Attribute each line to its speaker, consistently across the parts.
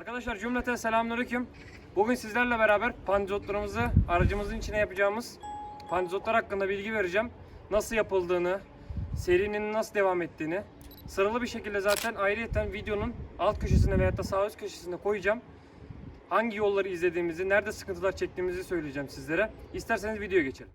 Speaker 1: Arkadaşlar cümleten selamünaleyküm. Bugün sizlerle beraber panzotlarımızı aracımızın içine yapacağımız panzotlar hakkında bilgi vereceğim. Nasıl yapıldığını, serinin nasıl devam ettiğini sıralı bir şekilde zaten ayrıyeten videonun alt köşesine veya da sağ üst köşesine koyacağım. Hangi yolları izlediğimizi, nerede sıkıntılar çektiğimizi söyleyeceğim sizlere. İsterseniz videoya geçelim.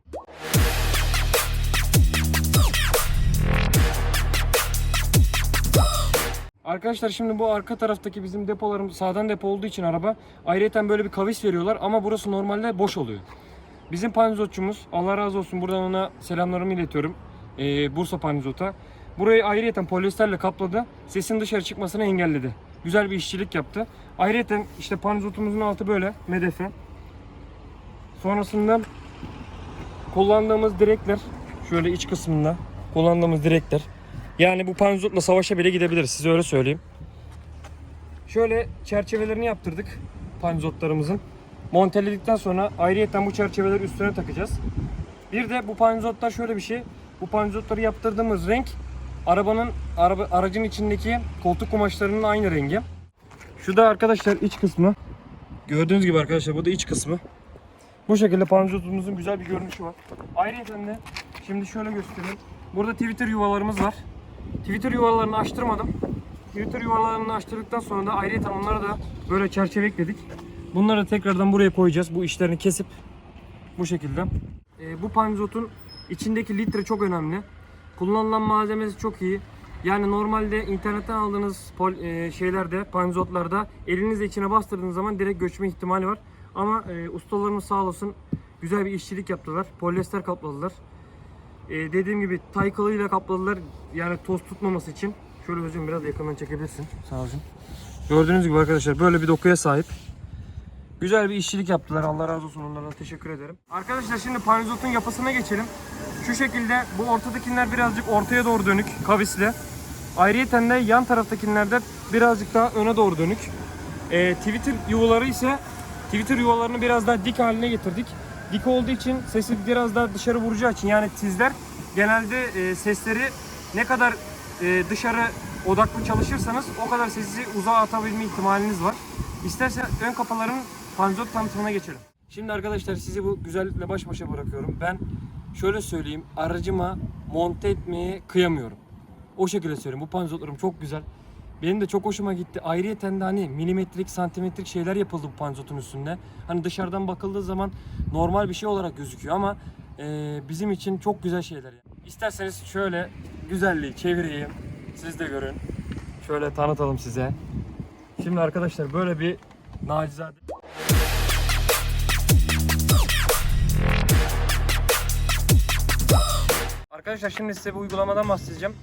Speaker 1: Arkadaşlar şimdi bu arka taraftaki bizim depolarımız sağdan depo olduğu için araba ayrıyeten böyle bir kavis veriyorlar ama burası normalde boş oluyor. Bizim panizotçumuz Allah razı olsun buradan ona selamlarımı iletiyorum. Ee, Bursa panizota. Burayı ayrıyeten polyesterle kapladı. Sesin dışarı çıkmasını engelledi. Güzel bir işçilik yaptı. Ayrıyeten işte panizotumuzun altı böyle medefe. Sonrasında kullandığımız direkler şöyle iç kısmında kullandığımız direkler. Yani bu panzotla savaşa bile gidebiliriz size öyle söyleyeyim. Şöyle çerçevelerini yaptırdık panzotlarımızın. Monteledikten sonra ayrıyeten bu çerçeveleri üstüne takacağız. Bir de bu panzotlar şöyle bir şey. Bu panzotları yaptırdığımız renk arabanın araba, aracın içindeki koltuk kumaşlarının aynı rengi. Şu da arkadaşlar iç kısmı. Gördüğünüz gibi arkadaşlar bu da iç kısmı. Bu şekilde panzotumuzun güzel bir görünüşü var. Ayrıca de şimdi şöyle göstereyim. Burada Twitter yuvalarımız var. Twitter yuvalarını açtırmadım. Twitter yuvalarını açtırdıktan sonra da ayrıca onlara da böyle çerçeve ekledik. Bunları da tekrardan buraya koyacağız. Bu işlerini kesip bu şekilde. Ee, bu panzotun içindeki litre çok önemli. Kullanılan malzemesi çok iyi. Yani normalde internetten aldığınız pol, e, şeylerde, panzotlarda elinizle içine bastırdığınız zaman direkt göçme ihtimali var. Ama e, ustalarımız sağ olsun güzel bir işçilik yaptılar. Polyester kapladılar. E, dediğim gibi tay kılıyla kapladılar. Yani toz tutmaması için. Şöyle hocam biraz yakından çekebilirsin. Sağ olun. Gördüğünüz gibi arkadaşlar böyle bir dokuya sahip. Güzel bir işçilik yaptılar. Allah razı olsun onlardan teşekkür ederim. Arkadaşlar şimdi panizotun yapısına geçelim. Şu şekilde bu ortadakiler birazcık ortaya doğru dönük kavisli. Ayrıyeten de yan taraftakilerde birazcık daha öne doğru dönük. Ee, Twitter yuvaları ise Twitter yuvalarını biraz daha dik haline getirdik. Dik olduğu için sesi biraz daha dışarı vuracağı için yani sizler genelde e, sesleri ne kadar e, dışarı odaklı çalışırsanız o kadar sesi uzağa atabilme ihtimaliniz var. İstersen ön kafaların panzot tanıtımına geçelim. Şimdi arkadaşlar sizi bu güzellikle baş başa bırakıyorum. Ben şöyle söyleyeyim aracıma monte etmeye kıyamıyorum. O şekilde söyleyeyim. Bu panzotlarım çok güzel. Benim de çok hoşuma gitti. Ayrıyeten de hani milimetrik, santimetrik şeyler yapıldı bu panzotun üstünde. Hani dışarıdan bakıldığı zaman normal bir şey olarak gözüküyor ama e, bizim için çok güzel şeyler. İsterseniz şöyle güzelliği çevireyim. Siz de görün. Şöyle tanıtalım size. Şimdi arkadaşlar böyle bir nacizade Arkadaşlar şimdi size bu uygulamadan bahsedeceğim.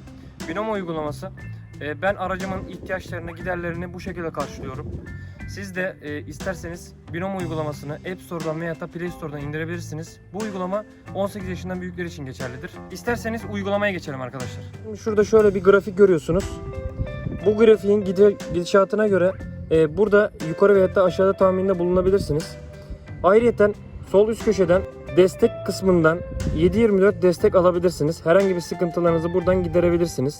Speaker 1: Binomo uygulaması. Ee, Ben aracımın ihtiyaçlarını, giderlerini bu şekilde karşılıyorum. Siz de e, isterseniz Binomo uygulamasını App Store'dan veya da Play Store'dan indirebilirsiniz. Bu uygulama 18 yaşından büyükler için geçerlidir. İsterseniz uygulamaya geçelim arkadaşlar. Şurada şöyle bir grafik görüyorsunuz. Bu grafiğin gidişatına göre e, burada yukarı veya da aşağıda tahminde bulunabilirsiniz. Ayrıca sol üst köşeden destek kısmından 7/24 destek alabilirsiniz. Herhangi bir sıkıntılarınızı buradan giderebilirsiniz.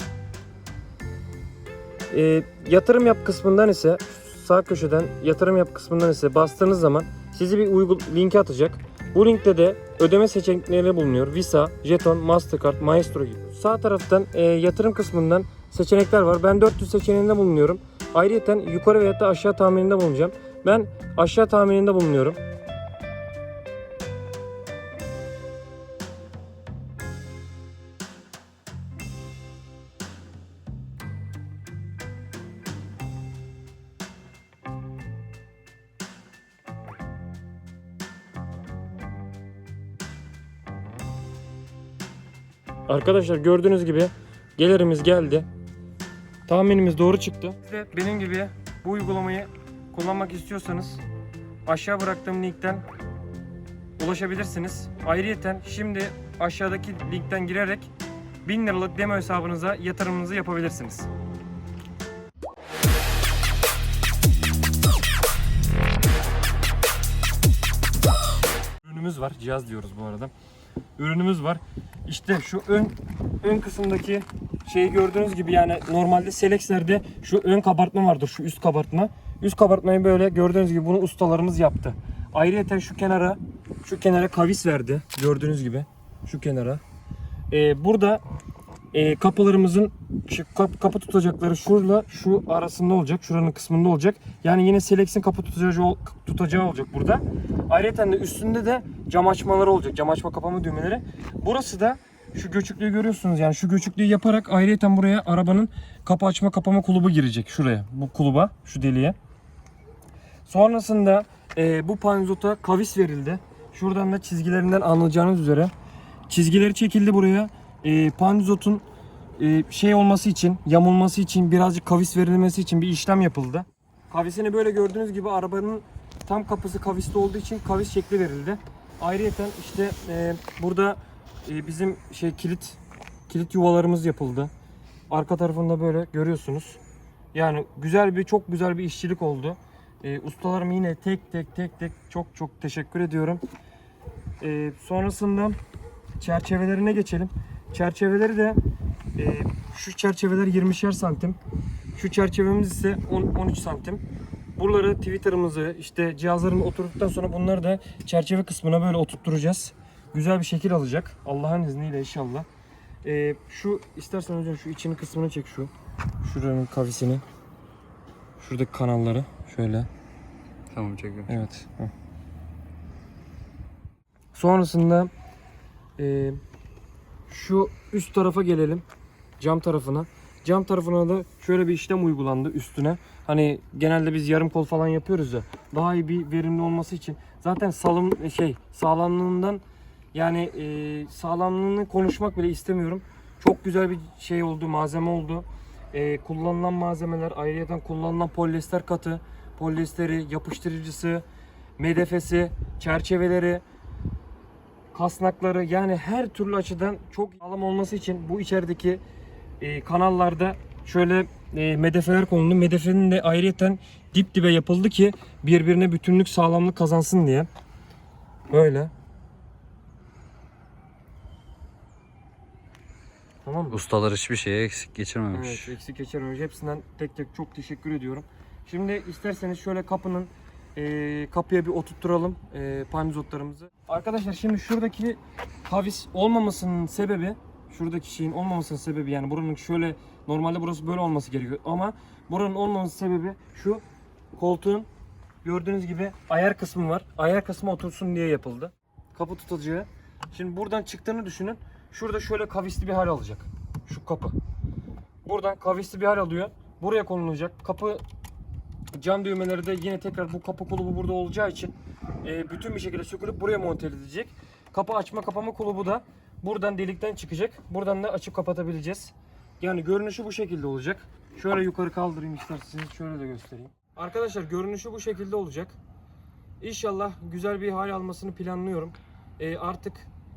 Speaker 1: E, yatırım yap kısmından ise sağ köşeden yatırım yap kısmından ise bastığınız zaman sizi bir uygul linke atacak. Bu linkte de ödeme seçenekleri bulunuyor. Visa, Jeton, Mastercard, Maestro gibi. Sağ taraftan e, yatırım kısmından seçenekler var. Ben 400 seçeneğinde bulunuyorum. Ayrıca yukarı veya da aşağı tahmininde bulunacağım. Ben aşağı tahmininde bulunuyorum. Arkadaşlar gördüğünüz gibi gelirimiz geldi. Tahminimiz doğru çıktı. Siz de benim gibi bu uygulamayı kullanmak istiyorsanız aşağı bıraktığım linkten ulaşabilirsiniz. Ayrıyeten şimdi aşağıdaki linkten girerek 1000 liralık demo hesabınıza yatırımınızı yapabilirsiniz. Ürünümüz var. Cihaz diyoruz bu arada. Ürünümüz var. İşte şu ön ön kısımdaki şeyi gördüğünüz gibi yani normalde Selex'lerde şu ön kabartma vardır. Şu üst kabartma. Üst kabartmayı böyle gördüğünüz gibi bunu ustalarımız yaptı. Ayrıca şu kenara şu kenara kavis verdi. Gördüğünüz gibi şu kenara. Ee, burada e, kapılarımızın şu kap- kapı tutacakları şurada şu arasında olacak. Şuranın kısmında olacak. Yani yine Selex'in kapı tutacağı, tutacağı olacak burada. Ayrıca de üstünde de cam açmaları olacak. Cam açma kapama düğmeleri. Burası da şu göçüklüğü görüyorsunuz yani şu göçüklüğü yaparak ayrıca buraya arabanın kapı açma kapama kulubu girecek şuraya bu kuluba şu deliğe. Sonrasında e, bu panzota kavis verildi. Şuradan da çizgilerinden anlayacağınız üzere çizgileri çekildi buraya. E, panzotun e, şey olması için, yamulması için birazcık kavis verilmesi için bir işlem yapıldı. Kavisini böyle gördüğünüz gibi arabanın tam kapısı kavisli olduğu için kavis şekli verildi. Ayrıca işte e, burada e, bizim şey kilit kilit yuvalarımız yapıldı. Arka tarafında böyle görüyorsunuz. Yani güzel bir çok güzel bir işçilik oldu. E, ustalarım yine tek tek tek tek çok çok teşekkür ediyorum. E, sonrasında çerçevelerine geçelim. Çerçeveleri de e, şu çerçeveler 20'şer santim. Şu çerçevemiz ise 10, 13 santim. Buraları Twitter'ımızı işte cihazlarımı oturduktan sonra bunları da çerçeve kısmına böyle oturtturacağız. Güzel bir şekil alacak. Allah'ın izniyle inşallah. E, şu istersen hocam şu içini kısmını çek şu. Şuranın kavisini. Şuradaki kanalları şöyle.
Speaker 2: Tamam çekiyorum.
Speaker 1: Evet. heh. Sonrasında e, şu üst tarafa gelelim. Cam tarafına. Cam tarafına da şöyle bir işlem uygulandı üstüne. Hani genelde biz yarım kol falan yapıyoruz ya. Daha iyi bir verimli olması için. Zaten salım şey sağlamlığından yani e, sağlamlığını konuşmak bile istemiyorum. Çok güzel bir şey oldu, malzeme oldu. E, kullanılan malzemeler, ayrıca kullanılan polyester katı, polyesteri, yapıştırıcısı, medefesi, çerçeveleri, kasnakları yani her türlü açıdan çok sağlam olması için bu içerideki e, kanallarda şöyle e, medefeler konuldu. Medefenin de ayrıyeten dip dibe yapıldı ki birbirine bütünlük sağlamlık kazansın diye. Böyle. Tamam mı?
Speaker 2: Ustalar hiçbir şeye eksik geçirmemiş.
Speaker 1: Evet eksik geçermemiş. Hepsinden tek tek çok teşekkür ediyorum. Şimdi isterseniz şöyle kapının e, kapıya bir oturtturalım e, panzotlarımızı. Arkadaşlar şimdi şuradaki kavis olmamasının sebebi şuradaki şeyin olmamasının sebebi yani buranın şöyle normalde burası böyle olması gerekiyor ama buranın olmaması sebebi şu koltuğun gördüğünüz gibi ayar kısmı var. Ayar kısmı otursun diye yapıldı. Kapı tutacağı. Şimdi buradan çıktığını düşünün. Şurada şöyle kavisli bir hal alacak. Şu kapı. Buradan kavisli bir hal alıyor. Buraya konulacak. Kapı cam düğmeleri de yine tekrar bu kapı kulubu burada olacağı için e, bütün bir şekilde sökülüp buraya monte edilecek. Kapı açma kapama kulubu da buradan delikten çıkacak. Buradan da açıp kapatabileceğiz. Yani görünüşü bu şekilde olacak. Şöyle yukarı kaldırayım isterseniz şöyle de göstereyim. Arkadaşlar görünüşü bu şekilde olacak. İnşallah güzel bir hal almasını planlıyorum. E, artık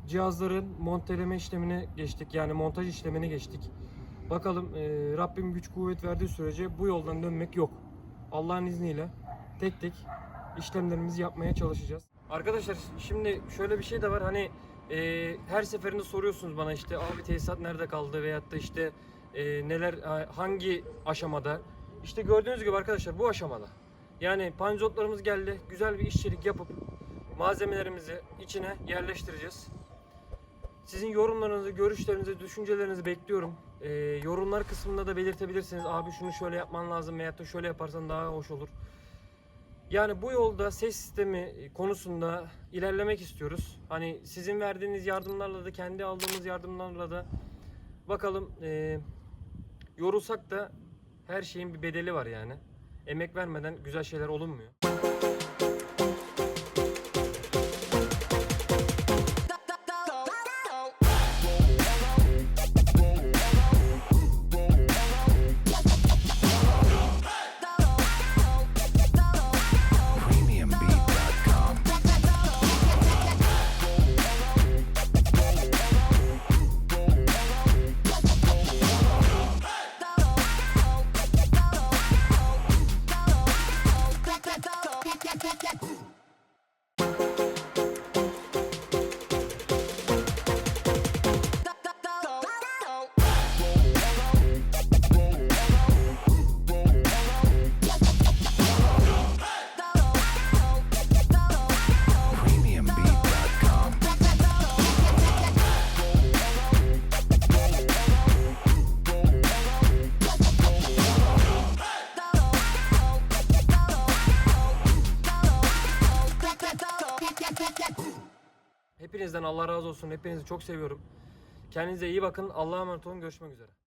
Speaker 1: cihazların monteleme işlemine geçtik. Yani montaj işlemine geçtik. Bakalım e, Rabbim güç kuvvet verdiği sürece bu yoldan dönmek yok. Allah'ın izniyle tek tek işlemlerimizi yapmaya çalışacağız. Arkadaşlar şimdi şöyle bir şey de var hani e, her seferinde soruyorsunuz bana işte abi tesisat nerede kaldı veyahut da işte e, neler hangi aşamada. İşte gördüğünüz gibi arkadaşlar bu aşamada. Yani panzotlarımız geldi. Güzel bir işçilik yapıp malzemelerimizi içine yerleştireceğiz. Sizin yorumlarınızı, görüşlerinizi, düşüncelerinizi bekliyorum. Ee, yorumlar kısmında da belirtebilirsiniz. Abi şunu şöyle yapman lazım veyahut da şöyle yaparsan daha hoş olur. Yani bu yolda ses sistemi konusunda ilerlemek istiyoruz. Hani sizin verdiğiniz yardımlarla da kendi aldığımız yardımlarla da bakalım e, yorulsak da her şeyin bir bedeli var yani. Emek vermeden güzel şeyler olunmuyor. Allah razı olsun. Hepinizi çok seviyorum. Kendinize iyi bakın. Allah'a emanet olun. Görüşmek üzere.